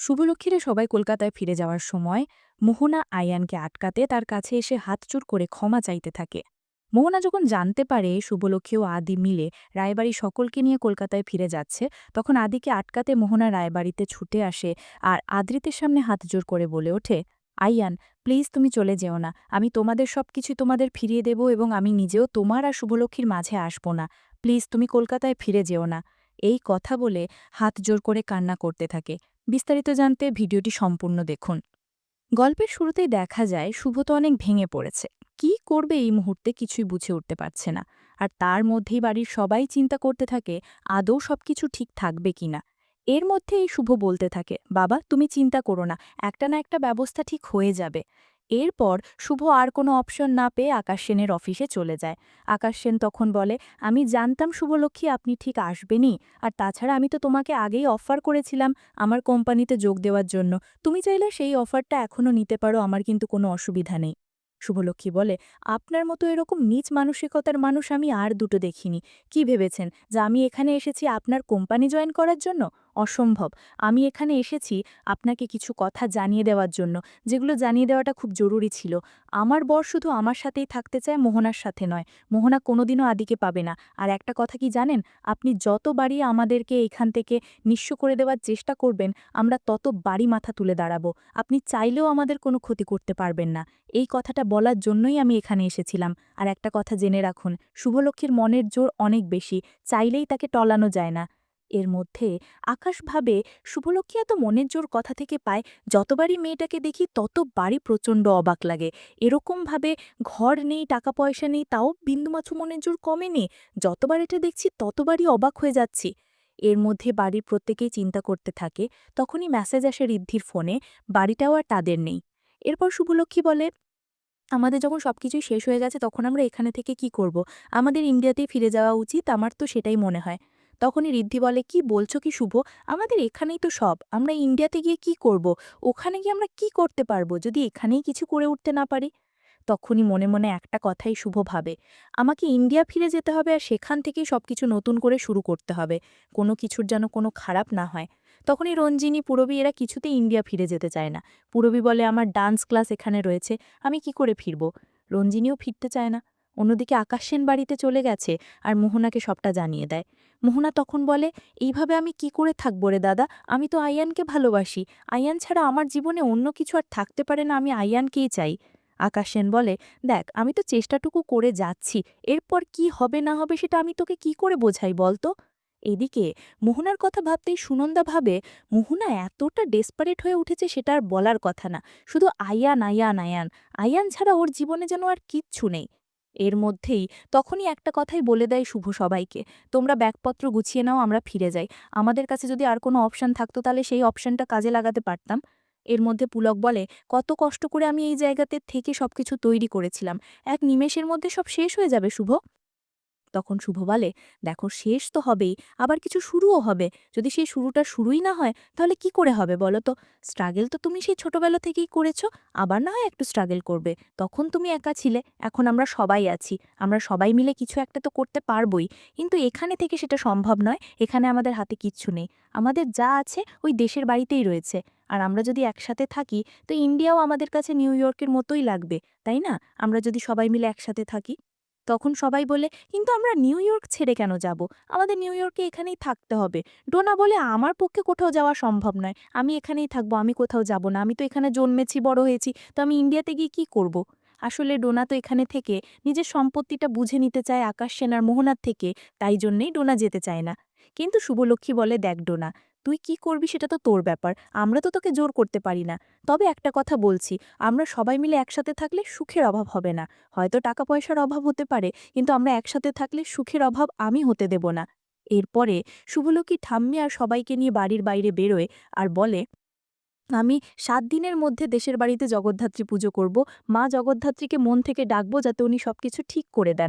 শুভলক্ষীরা সবাই কলকাতায় ফিরে যাওয়ার সময় মোহনা আয়ানকে আটকাতে তার কাছে এসে হাতচুর করে ক্ষমা চাইতে থাকে। মোহনা যখন জানতে পারে শুভলক্ষী ও আদি মিলে রায়বাড়ি সকলকে নিয়ে কলকাতায় ফিরে যাচ্ছে, তখন আদিকে আটকাতে মোহনা রায়বাড়িতে ছুটে আসে আর আদ্রিতের সামনে হাতজোর করে বলে ওঠে আইয়ান প্লিজ তুমি চলে যেও না। আমি তোমাদের সব কিছু তোমাদের ফিরিয়ে দেব এবং আমি নিজেও তোমার আর শুভলক্ষীর মাঝে আসব না। প্লিজ তুমি কলকাতায় ফিরে যেও না। এই কথা বলে হাত জোর করে কান্না করতে থাকে। বিস্তারিত জানতে ভিডিওটি সম্পূর্ণ দেখুন। গল্পের শুরুতেই দেখা যায়, শুভ তো অনেক ভেঙে পড়েছে। কি করবে এই মুহূর্তে কিছুই বুঝে উঠতে পারছে না। আর তার মধ্যেই বাড়ির সবাই চিন্তা করতে থাকে, আদৌ সবকিছু ঠিক থাকবে কিনা এর মধ্যে এই শুভ বলতে থাকে, বাবা, তুমি চিন্তা করো না, একটা না একটা ব্যবস্থা ঠিক হয়ে যাবে। এরপর শুভ আর কোনো অপশন না পেয়ে আকাশ সেনের অফিসে চলে যায়। আকাশ সেন তখন বলে, আমি জানতাম শুভলক্ষ্মী আপনি ঠিক আসবেনই, আর তাছাড়া আমি তো তোমাকে আগেই অফার করেছিলাম আমার কোম্পানিতে যোগ দেওয়ার জন্য। তুমি চাইলে সেই অফারটা এখনও নিতে পারো, আমার কিন্তু কোনো অসুবিধা নেই। শুভলক্ষ্মী বলে, আপনার মতো এরকম নিচ মানসিকতার মানুষ আমি আর দুটো দেখিনি। কি ভেবেছেন? যে আমি এখানে এসেছি আপনার কোম্পানি জয়েন করার জন্য? অসম্ভব। আমি এখানে এসেছি আপনাকে কিছু কথা জানিয়ে দেওয়ার জন্য, যেগুলো জানিয়ে দেওয়াটা খুব জরুরি ছিল। আমার বর শুধু আমার সাথেই থাকতে চায়, মোহনার সাথে নয়। মোহনা কোনোদিনও আদিকে পাবে না। আর একটা কথা কি জানেন? আপনি যত বাড়ি আমাদেরকে এখান থেকে নিঃস্ব করে দেওয়ার চেষ্টা করবেন, আমরা তত বাড়ি মাথা তুলে দাঁড়াবো। আপনি চাইলেও আমাদের কোনো ক্ষতি করতে পারবেন না। এই কথাটা বলার জন্যই আমি এখানে এসেছিলাম। আর একটা কথা জেনে রাখুন, শুভলক্ষ্মীর মনের জোর অনেক বেশি। চাইলেই তাকে টলানো যায় না। এর মধ্যে আকাশ ভাবে শুভলক্ষ্মী এত মনের জোর কথা থেকে পায়, যতবারই মেয়েটাকে দেখি ততবারই প্রচণ্ড অবাক লাগে। এরকমভাবে ঘর নেই, টাকা পয়সা নেই, তাও বিন্দুমাছু মনের জোর কমেনি। যতবার এটা দেখছি ততবারই অবাক হয়ে যাচ্ছি। এর মধ্যে বাড়ির প্রত্যেকেই চিন্তা করতে থাকে, তখনই মেসেজ আসে ঋদ্ধির ফোনে বাড়িটাও আর তাদের নেই। এরপর শুভলক্ষ্মী বলে, আমাদের যখন সবকিছুই শেষ হয়ে গেছে, তখন আমরা এখানে থেকে কি করব? আমাদের ইন্ডিয়াতেই ফিরে যাওয়া উচিত, আমার তো সেটাই মনে হয়। তখনই ঋদ্ধি বলে, কি বলছো কি শুভ? আমাদের এখানেই তো সব। আমরা ইন্ডিয়াতে গিয়ে কি করব? ওখানে গিয়ে আমরা কি করতে পারব যদি এখানেই কিছু করে উঠতে না পারি? তখনই মনে মনে একটা কথাই শুভ ভাবে, আমাকে ইন্ডিয়া ফিরে যেতে হবে আর সেখান থেকেই সবকিছু নতুন করে শুরু করতে হবে। কোনো কিছুর যেন কোনো খারাপ না হয়। তখনই রঞ্জিনী, পুরবী এরা কিছুতেই ইন্ডিয়া ফিরে যেতে চায় না। পুরবী বলে, আমার ডান্স ক্লাস এখানে রয়েছে, আমি কি করে ফিরব? রঞ্জিনীও ফিরতে চায় না। অন্যদিকে আকাশ সেন বাড়িতে চলে গেছে আর মোহনাকে সবটা জানিয়ে দেয়। মোহনা তখন বলে, এইভাবে আমি কি করে থাকব রে দাদা? আমি তো আয়ানকে ভালোবাসি। আয়ান ছাড়া আমার জীবনে অন্য কিছু আর থাকতে পারে না, আমি আয়ানকেই চাই। আকাশ সেন বলে, দেখ, আমি তো চেষ্টাটুকু করে যাচ্ছি। এরপর কি হবে না হবে সেটা আমি তোকে কি করে বোঝাই বলতো এদিকে মোহনার কথা ভাবতেই সুনন্দা ভাবে, মোহনা এতটা ডেসপারেট হয়ে উঠেছে সেটা আর বলার কথা না। শুধু আয়ান আয়ান আয়ান। আয়ান ছাড়া ওর জীবনে যেন আর কিচ্ছু নেই। এর মধ্যেই তখনই একটা কথাই বলে দেয় শুভ সবাইকে, তোমরা ব্যাগপত্র গুছিয়ে নাও, আমরা ফিরে যাই। আমাদের কাছে যদি আর কোনো অপশান থাকতো তাহলে সেই অপশানটা কাজে লাগাতে পারতাম। এর মধ্যে পুলক বলে, কত কষ্ট করে আমি এই জায়গাতে থেকে সবকিছু তৈরি করেছিলাম। এক নিমেষের মধ্যে সব শেষ হয়ে যাবে শুভ। তখন শুভ বলে, দেখো, শেষ তো হবেই, আবার কিছু শুরুও হবে। যদি সেই শুরুটা শুরুই না হয়, তাহলে কি করে হবে বলো তো? স্ট্রাগেল তো তুমি সেই ছোটবেলা থেকেই করেছ, আবার না হয় একটু স্ট্রাগেল করবে। তখন তুমি একা ছিলে, এখন আমরা সবাই আছি। আমরা সবাই মিলে কিছু একটা তো করতে পারবই। কিন্তু এখানে থেকে সেটা সম্ভব নয়, এখানে আমাদের হাতে কিচ্ছু নেই। আমাদের যা আছে ওই দেশের বাড়িতেই রয়েছে। আর আমরা যদি একসাথে থাকি, তো ইন্ডিয়াও আমাদের কাছে নিউ ইয়র্কের মতোই লাগবে, তাই না? আমরা যদি সবাই মিলে একসাথে থাকি তখন সবাই বলে, কিন্তু আমরা নিউ ইয়র্ক ছেড়ে কেন যাব? আমাদের নিউ ইয়র্কে এখানেই থাকতে হবে। ডোনা বলে, আমার পক্ষে কোথাও যাওয়া সম্ভব নয়। আমি এখানেই থাকব, আমি কোথাও যাব না। আমি তো এখানে জন্মেছি, বড় হয়েছি, তো আমি ইন্ডিয়াতে গিয়ে কী করব। আসলে ডোনা তো এখানে থেকে নিজের সম্পত্তিটা বুঝে নিতে চায় আকাশ সেনার মোহনার থেকে, তাই জন্যেই ডোনা যেতে চায় না। কিন্তু শুভলক্ষ্মী বলে, দেখ ডোনা তুই কি করবি সেটা তো তোর ব্যাপার, আমরা তো তোকে জোর করতে পারি না। তবে একটা কথা বলছি, আমরা সবাই মিলে একসাথে থাকলে সুখের অভাব হবে না। হয়তো টাকা পয়সার অভাব হতে পারে, কিন্তু আমরা একসাথে থাকলে সুখের অভাব আমি হতে দেব না। এরপরে শুভলক্ষ্মী ঠাম্মি আর সবাইকে নিয়ে বাড়ির বাইরে বেরোয় আর বলে, আমি সাত দিনের মধ্যে দেশের বাড়িতে জগদ্ধাত্রী পুজো করব। মা জগদ্ধাত্রীকে মন থেকে ডাকবো যাতে উনি সবকিছু ঠিক করে দেন।